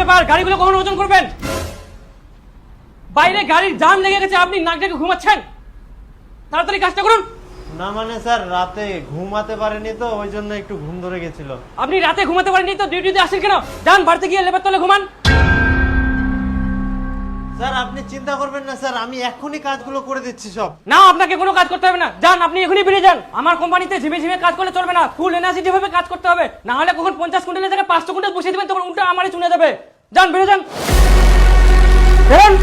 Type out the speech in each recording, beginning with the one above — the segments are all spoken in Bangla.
ব্যাপার গাড়িগুলো কখন ওজন করবেন? বাইরে গাড়ির জাম লেগে গেছে আপনি নাক ডেকে ঘুমাচ্ছেন? তাড়াতাড়ি কাজটা করুন। না মানে স্যার রাতে ঘুমাতে পারেনি তো ওই জন্য একটু ঘুম ধরে গেছিল। আপনি রাতে ঘুমাতে পারেননি তো ডিউটিতে আসেন কেন? যান বাড়িতে গিয়ে লেবার তলে ঘুমান। স্যার আপনি চিন্তা করবেন না স্যার আমি এখনই কাজগুলো করে দিচ্ছি সব। না আপনাকে কোনো কাজ করতে হবে না। যান আপনি এখনই বেরিয়ে যান। আমার কোম্পানিতে ঝিমে ঝিমে কাজ করলে চলবে না। ফুল এনার্জি ভাবে কাজ করতে হবে না হলে কখন পঞ্চাশ কুইন্টালের জায়গায় পাঁচশো কুইন্টাল বসিয়ে দেবেন তখন উল্টো আমারই চুনে যাবে। যান বেরিয়ে যান। বেরোন।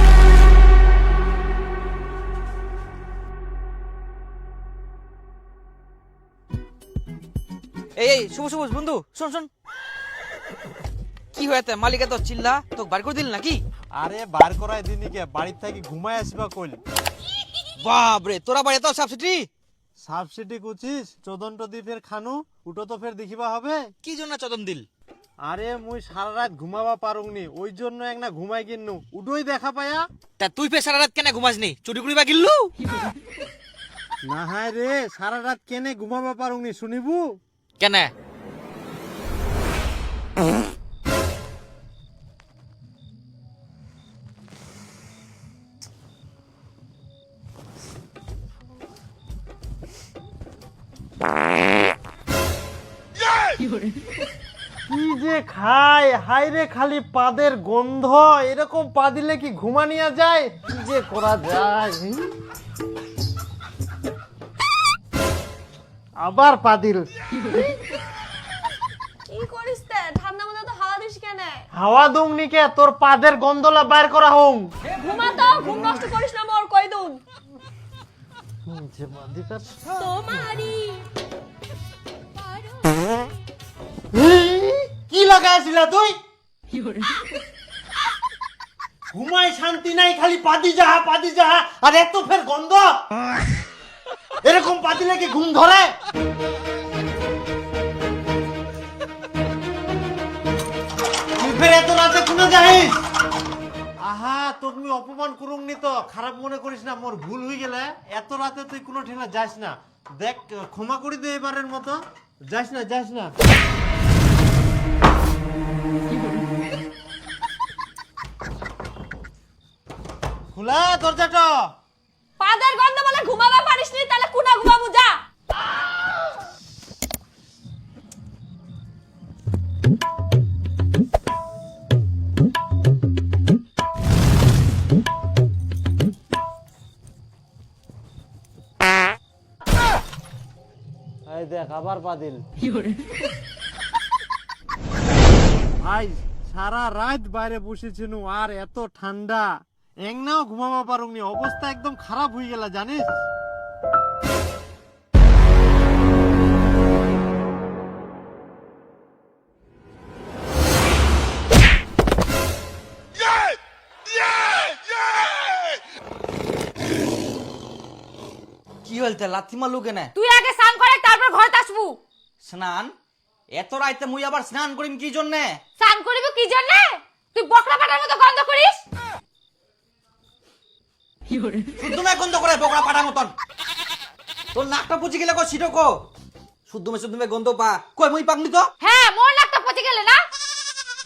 এই এই শুভ শুভ বন্ধু শোন শোন। কি হয়েছে? মালিকা তো চিল্লা তোকে বার করে দিল নাকি? আরে বার করাই দিনই কে বাড়ির থেকে ঘুমায় আসবা কইল বাপরে তোরা বাড়ি এত সাবসিডি সাবসিডি কুচিস চোদন্ত দ্বীপের খানু উটো তো ফের দেখিবা হবে। কি জন্য চদন দিল? আরে মুই সারা রাত ঘুমাবা পারুংনি ওই জন্য এক না ঘুমাই কিন্নু উডোই দেখা পায়া। তা তুই ফের সারা রাত কেন ঘুমাসনি? চুরি কুড়ি বা গিল্লু? না হায় রে সারা রাত কেনে ঘুমাবা পারুংনি শুনিবু? কেন? কি যে খায়? হাই রে খালি পাদের গন্ধ। এরকম পা দিলে কি ঘুমানিয়া যায়? কি যে করা যায়? আবার পা দিল। কি করিস তে? ঠান্ডা মধ্যে তো হাওয়া দিস কেন? হাওয়া দুংনি কে? তোর পাদের গন্ধলা বাইর করা হোম। ঘুমা তো ঘুম নষ্ট করিস না মোর কই দুন তোমারি কি লাগাইছিলা তুই? ঘুমায় শান্তি নাই খালি পাদি যাহা পাদি যাহা আর এত ফের গন্ধ? এরকম পাদিলে কি ঘুম ধরে? ফের এত রাতে কোনে যাইস? আহা তোকে আমি অপমান করুংনি তো। খারাপ মনে করিস না মোর ভুল হয়ে গেলে। এত রাতে তুই কোনো ঠিনা যাস না। দেখ ক্ষমা করে দে এবারের মতো। যাস না যাস না। খোলা দরজাটা। পাদের গন্ধ বলে ঘুমাবা পারিস নি তাহলে কুনা ঘুমাবো যা। দেখ আবার পাদিল ভাই সারা রাত বাইরে বসেছিল আর এত ঠান্ডা। একনাও ঘুমাবা পারুনি অবস্থা একদম খারাপ হয়ে গেল জানিস? কি হলতে লাথি মারলু কেন? তুই আগে স্নান করে তারপর ঘরে আসবু। স্নান? এত রাইতে মুই আবার স্নান করিম কি জন্যে? স্নান করিব কি জন্য? তুই বকরা পাটার মতো গন্ধ করিস? শুদ্ধ মেয়ে গন্ধ করে বকরা পাটা মতন। তোর নাকটা পুচি গেলে কো সিটো কো? শুদ্ধ মে শুদ্ধ মে গন্ধ পা। কই মুই পাকনি তো? হ্যাঁ মোর নাকটা পচে গেলে না?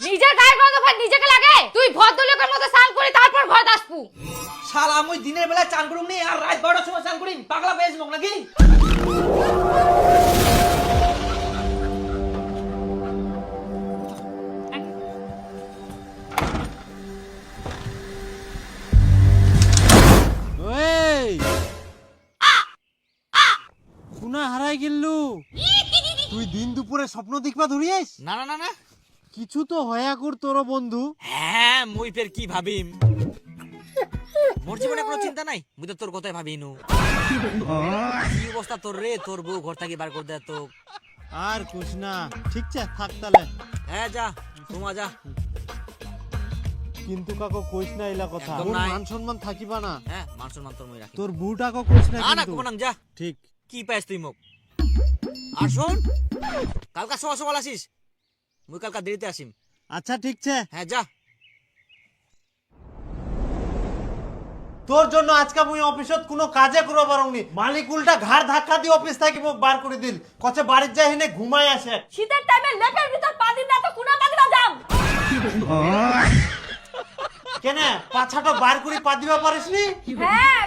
নিজের গায়ের গন্ধ ভাই নিজেকে লাগে? তুই ভদ্রলোকের মতো স্নান করি তারপর ঘর আসবু। শালা মুই দিনের বেলা চান করুম নি আর রাত বারোটার সময় চান করিম। পাগলা পেয়েছি মোক নাকি? দিন দুপুরে স্বপ্ন দেখবা ধরিয়াস? না না না না। কিছু তো হয়া কর তোর বন্ধু। হ্যাঁ মুই ফের কি ভাবিম? মোর জীবনে কোনো চিন্তা নাই? মুই তো তোর কথাই ভাবি নু কি অবস্থা তোর রে? তোর বউ ঘর থেকে বার করে দেয় তো। আর কুছ না ঠিক আছে থাক তাহলে। হ্যাঁ যা তোমা যা। কিন্তু কাকো কইস না এলা কথা। তোর মান সম্মান থাকিবা না। হ্যাঁ মান সম্মান তোর মই রাখি তোর বুটাকে কইস না না না কিন্তু। কোনাং যা। ঠিক। কি পাইস তুই মোক? আর শোন কালকা সকাল সকাল আসিস। মুই কালকা দেরিতে আসিম। আচ্ছা ঠিক আছে হ্যাঁ যা। তোর জন্য আজকে মুই অফিসত কোনো কাজে করব পারংনি। মালিক উল্টা ঘাড় ধাক্কা দিয়ে অফিস থেকে মোক বার করে দিল। কচ্ছে বাড়ির যাই হেনে ঘুমাই আসে। শীতের টাইমে লেপের ভিতর পাদি না তো কুনা পাদি না যাম। কেন পাছাটা বার করে পা দিবা পারিস নি হ্যাঁ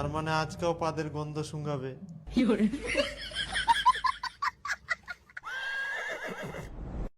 তার মানে আজকেও পাদের গন্ধ শুঙ্গাবে।